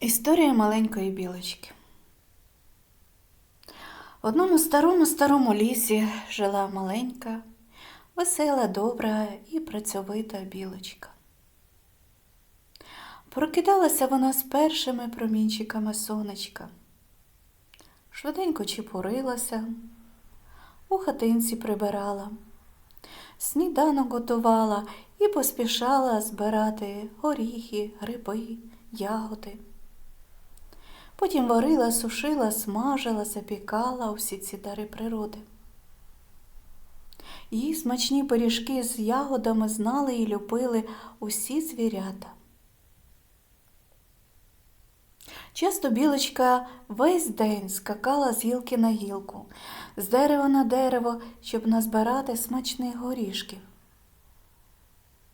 Історія маленької білочки. В одному старому старому лісі жила маленька, весела, добра і працьовита білочка. Прокидалася вона з першими промінчиками сонечка. Швиденько чепурилася, у хатинці прибирала, сніданок готувала і поспішала збирати горіхи, гриби, ягоди. Потім варила, сушила, смажила, запікала усі ці дари природи. Її смачні пиріжки з ягодами знали і любили усі звірята. Часто білочка весь день скакала з гілки на гілку, з дерева на дерево, щоб назбирати смачних горішків.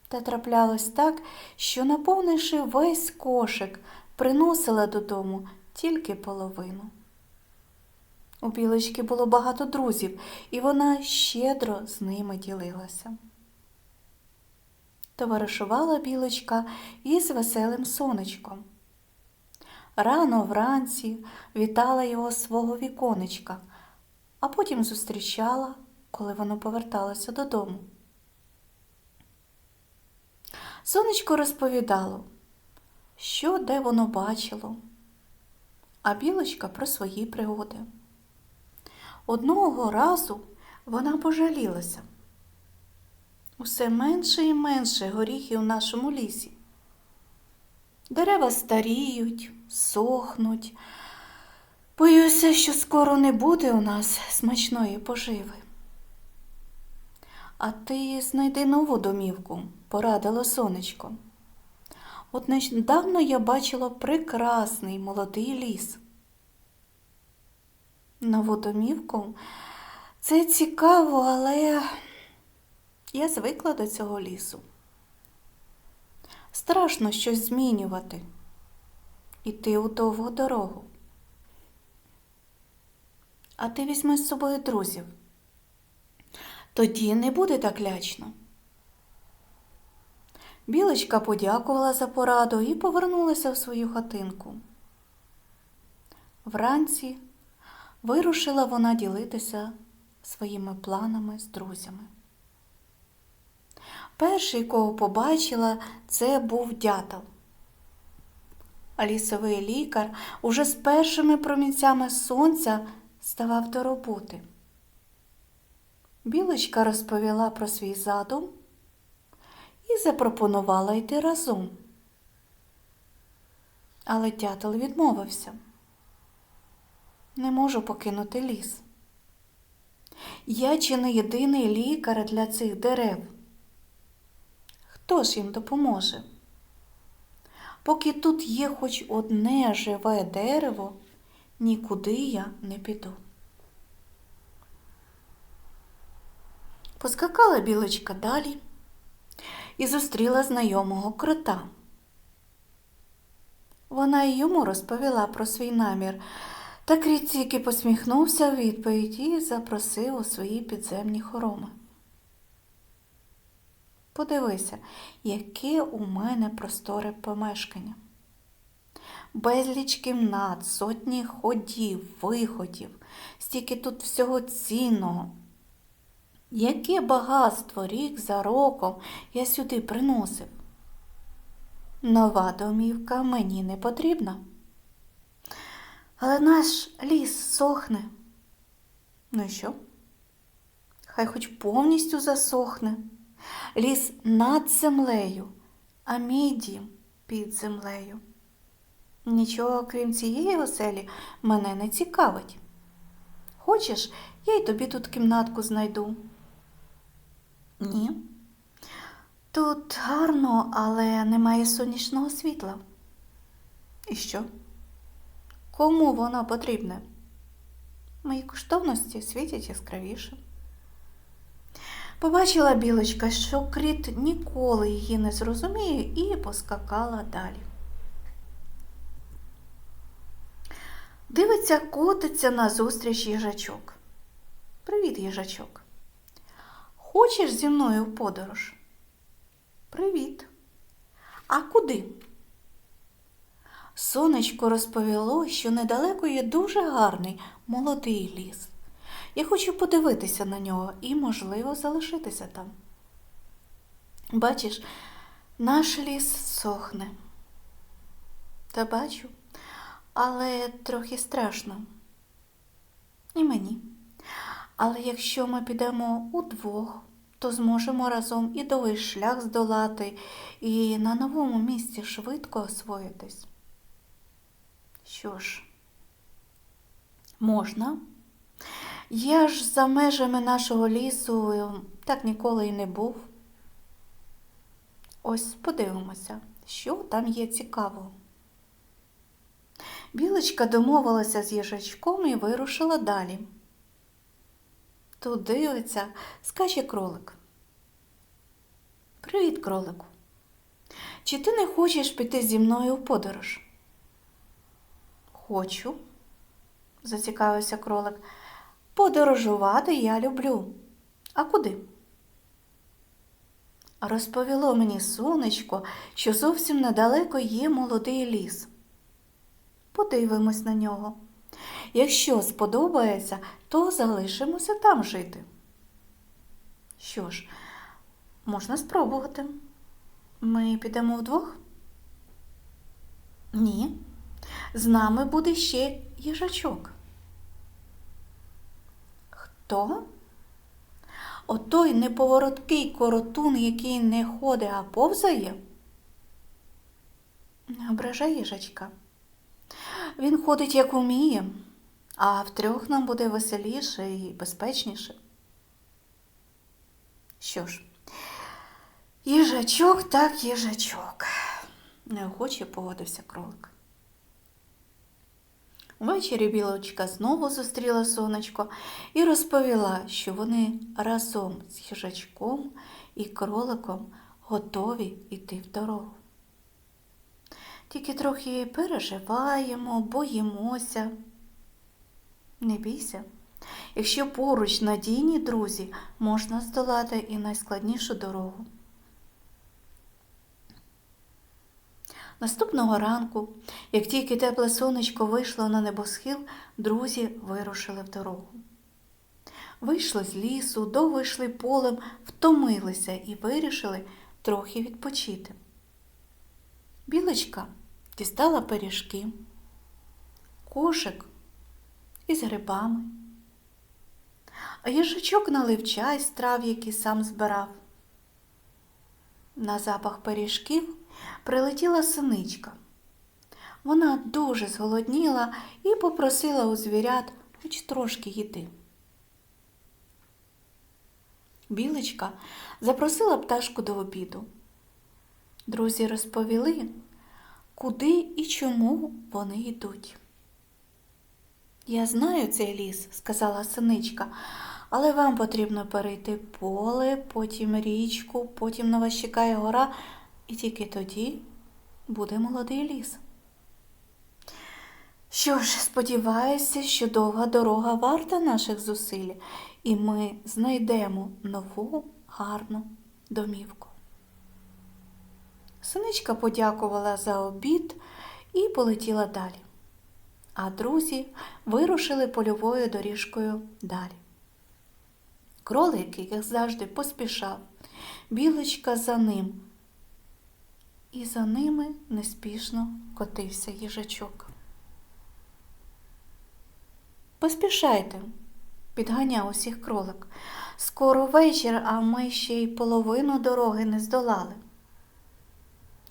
Та траплялось так, що, наповнивши весь кошик, приносила додому тільки половину. У білочки було багато друзів, і вона щедро з ними ділилася. Товаришувала білочка із веселим сонечком. Рано вранці вітала його свого віконечка, а потім зустрічала, коли воно поверталося додому. Сонечко розповідало, що де воно бачило, а білочка про свої пригоди. Одного разу вона пожалілася. Усе менше і менше горіхів у нашому лісі. Дерева старіють, сохнуть. Боюся, що скоро не буде у нас смачної поживи. А ти знайди нову домівку, порадило сонечко. От нещодавно я бачила прекрасний молодий ліс. Нову домівку це цікаво, але я звикла до цього лісу. Страшно щось змінювати, іти у довгу дорогу. А ти візьми з собою друзів. Тоді не буде так лячно. Білочка подякувала за пораду і повернулася в свою хатинку. Вранці вирушила вона ділитися своїми планами з друзями. Перший, кого побачила, це був дятел. Лісовий лікар уже з першими промінцями сонця ставав до роботи. Білочка розповіла про свій задум і запропонувала йти разом. Але дятел відмовився. Не можу покинути ліс. Я чи не єдиний лікар для цих дерев. Хто ж їм допоможе? Поки тут є хоч одне живе дерево, нікуди я не піду. Поскакала білочка далі і зустріла знайомого крота. Вона й йому розповіла про свій намір, та кріт тільки посміхнувся у відповідь і запросив у свої підземні хороми. Подивися, яке у мене просторе помешкання. Безліч кімнат, сотні ходів, виходів, стільки тут всього цінного. Яке багатство рік за роком я сюди приносив? Нова домівка мені не потрібна. Але наш ліс сохне. Ну і що? Хай хоч повністю засохне. Ліс над землею, а мій дім під землею. Нічого, крім цієї оселі, мене не цікавить. Хочеш, я й тобі тут кімнатку знайду. Ні. Тут гарно, але немає сонячного світла. І що? Кому воно потрібне? Мої коштовності світять яскравіше. Побачила білочка, що кріт ніколи її не зрозуміє, і поскакала далі. Дивиться, котиться назустріч їжачок. Привіт, їжачок. Хочеш зі мною в подорож? Привіт. А куди? Сонечко розповіло, що недалеко є дуже гарний молодий ліс. Я хочу подивитися на нього і, можливо, залишитися там. Бачиш, наш ліс сохне. Та бачу, але трохи страшно. І мені. Але якщо ми підемо удвох, то зможемо разом і довгий шлях здолати, і на новому місці швидко освоїтись. Що ж, можна. Я ж за межами нашого лісу е, так ніколи і не був. Ось подивимося, що там є цікавого. Білочка домовилася з їжачком і вирушила далі. Тут дивиться, скаче кролик. Привіт, кролику. Чи ти не хочеш піти зі мною у подорож? Хочу, зацікавився кролик. Подорожувати я люблю. А куди? Розповіло мені сонечко, що зовсім недалеко є молодий ліс. Подивимось на нього. Якщо сподобається, то залишимося там жити. Що ж, можна спробувати. Ми підемо вдвох? Ні. З нами буде ще їжачок. Хто? Отой неповороткий коротун, який не ходить, а повзає? Не ображай їжачка. Він ходить, як уміє, а втрьох нам буде веселіше і безпечніше. Що ж, їжачок так їжачок, неохоче погодився кролик. Ввечері білочка знову зустріла сонечко і розповіла, що вони разом з їжачком і кроликом готові йти в дорогу. Тільки трохи переживаємо, боїмося. Не бійся, якщо поруч надійні друзі, можна здолати і найскладнішу дорогу. Наступного ранку, як тільки тепле сонечко вийшло на небосхил, друзі вирушили в дорогу. Вийшли з лісу, довго йшли полем, втомилися і вирішили трохи відпочити. Білочка дістала пиріжки, кошик із грибами, а їжачок налив чай з трав, який сам збирав. На запах пиріжків прилетіла синичка. Вона дуже зголодніла і попросила у звірят хоч трошки їди. Білочка запросила пташку до обіду. Друзі розповіли, куди і чому вони йдуть. Я знаю цей ліс, сказала синичка, але вам потрібно перейти поле, потім річку, потім на вас чекає гора, і тільки тоді буде молодий ліс. Що ж, сподіваюся, що довга дорога варта наших зусиль, і ми знайдемо нову гарну домівку. Синичка подякувала за обід і полетіла далі. А друзі вирушили польовою доріжкою далі. Кролик, як завжди, поспішав, білочка за ним. І за ними неспішно котився їжачок. Поспішайте, підганяв усіх кролик. Скоро вечір, а ми ще й половину дороги не здолали.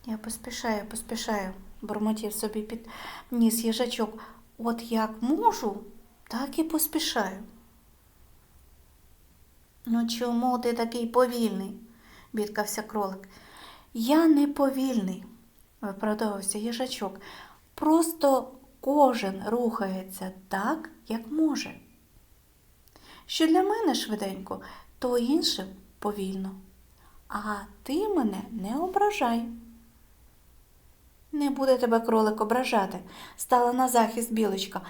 Я поспішаю, поспішаю, бурмотів собі під ніс їжачок. От як можу, так і поспішаю. Ну чому ти такий повільний? бідкався кролик. Я не повільний, виправдовувався їжачок. Просто кожен рухається так, як може. Що для мене швиденько, то іншим повільно. А ти мене не ображай. Буде тебе кролик ображати, стала на захист білочка.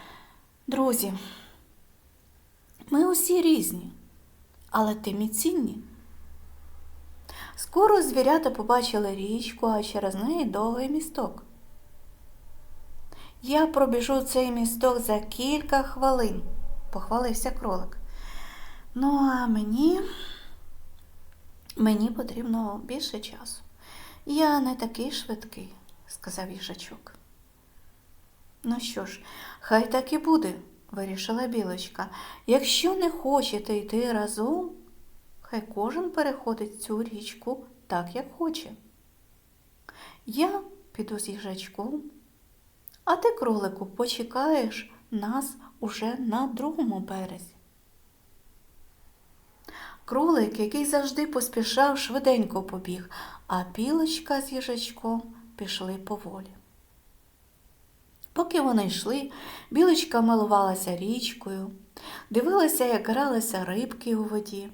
Друзі, ми усі різні, але ти мій цінні. Скоро звірята побачили річку, а через неї довгий місток. Я пробіжу цей місток за кілька хвилин, похвалився кролик. Ну, а мені, мені потрібно більше часу. Я не такий швидкий, сказав їжачок. Ну що ж, хай так і буде, вирішила білочка. Якщо не хочете йти разом, хай кожен переходить цю річку так, як хоче. Я піду з їжачком, а ти, кролику, почекаєш нас уже на другому березі. Кролик, який завжди поспішав, швиденько побіг, а білочка з їжачком пішли поволі. Поки вони йшли, білочка милувалася річкою, дивилася, як гралися рибки у воді.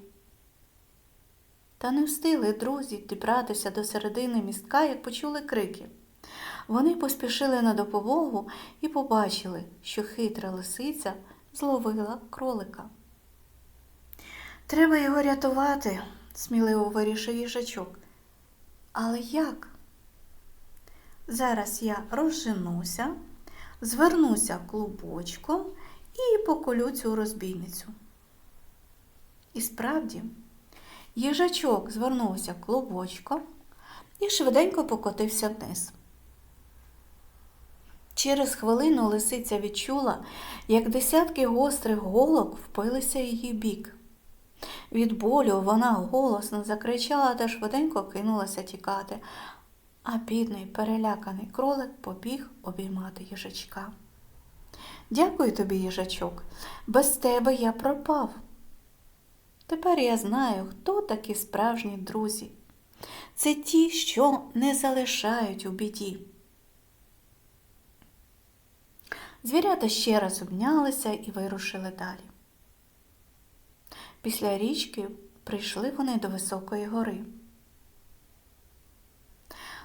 Та не встигли друзі дібратися до середини містка, як почули крики. Вони поспішили на допомогу і побачили, що хитра лисиця зловила кролика. Треба його рятувати, сміливо вирішив їжачок. Але як? Зараз я розженуся, звернуся клубочком і поколю цю розбійницю. І справді, їжачок звернувся клубочком і швиденько покотився вниз. Через хвилину лисиця відчула, як десятки гострих голок впилися її бік. Від болю вона голосно закричала та швиденько кинулася тікати, а бідний, переляканий кролик побіг обіймати їжачка. Дякую тобі, їжачок, без тебе я пропав. Тепер я знаю, хто такі справжні друзі. Це ті, що не залишають у біді. Звірята ще раз обнялися і вирушили далі. Після річки прийшли вони до високої гори.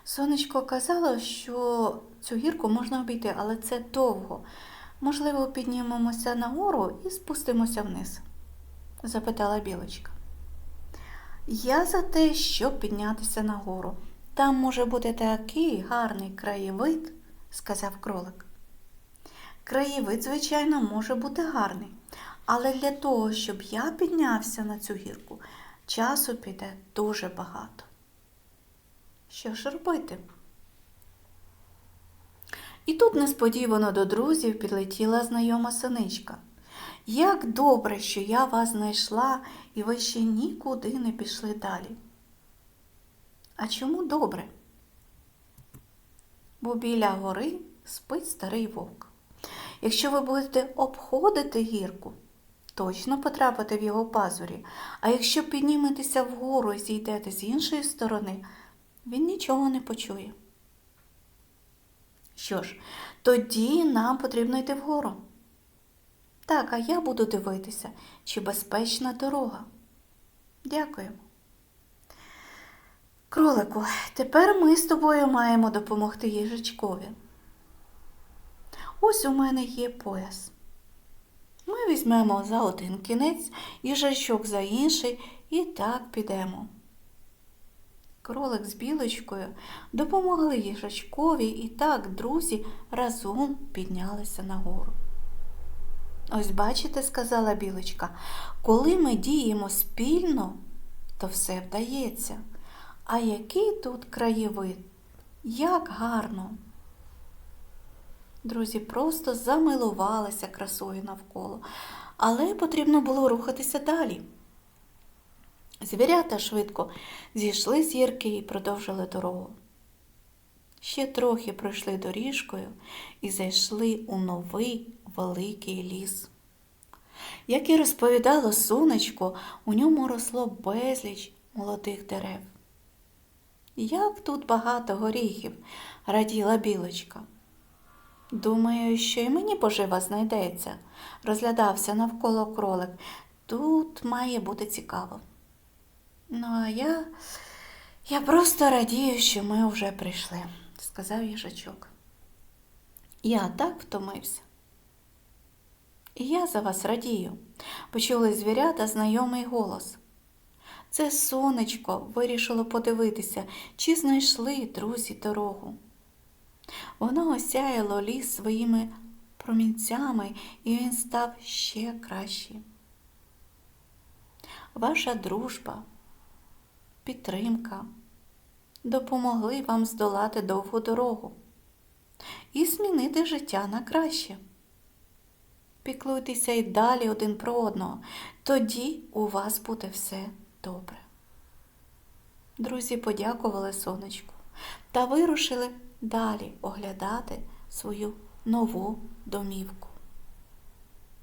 Сонечко казало, що цю гірку можна обійти, але це довго. Можливо, піднімемося нагору і спустимося вниз? запитала білочка. Я за те, щоб піднятися нагору. Там може бути такий гарний краєвид, сказав кролик. Краєвид, звичайно, може бути гарний, але для того, щоб я піднявся на цю гірку, часу піде дуже багато. Що ж робити? І тут несподівано до друзів підлетіла знайома синичка. Як добре, що я вас знайшла, і ви ще нікуди не пішли далі. А чому добре? Бо біля гори спить старий вовк. Якщо ви будете обходити гірку, точно потрапите в його пазурі, а якщо підніметеся вгору і зійдете з іншої сторони, він нічого не почує. Що ж, тоді нам потрібно йти вгору. Так, а я буду дивитися, чи безпечна дорога. Дякуємо. Кролику, тепер ми з тобою маємо допомогти їжачкові. Ось у мене є пояс. Ми візьмемо за один кінець, їжачок за інший і так підемо. Кролик з білочкою допомогли їжачкові і так друзі разом піднялися нагору. Ось бачите, сказала білочка, коли ми діємо спільно, то все вдається. А який тут краєвид? Як гарно! Друзі просто замилувалися красою навколо, але потрібно було рухатися далі. Звірята швидко зійшли з гірки і продовжили дорогу. Ще трохи пройшли доріжкою і зайшли у новий великий ліс. Як і розповідало сонечко, у ньому росло безліч молодих дерев. Як тут багато горіхів, раділа білочка. Думаю, що і мені пожива знайдеться, розглядався навколо кролик. Тут має бути цікаво. Ну, а я, я просто радію, що ми вже прийшли, сказав їжачок. Я так втомився. І я за вас радію, почули звірята знайомий голос. Це сонечко вирішило подивитися, чи знайшли друзі дорогу. Воно осяяло ліс своїми промінцями, і він став ще кращим. Ваша дружба, підтримка допомогли вам здолати довгу дорогу і змінити життя на краще. Піклуйтеся й далі один про одного, тоді у вас буде все добре. Друзі подякували сонечку та вирушили далі оглядати свою нову домівку.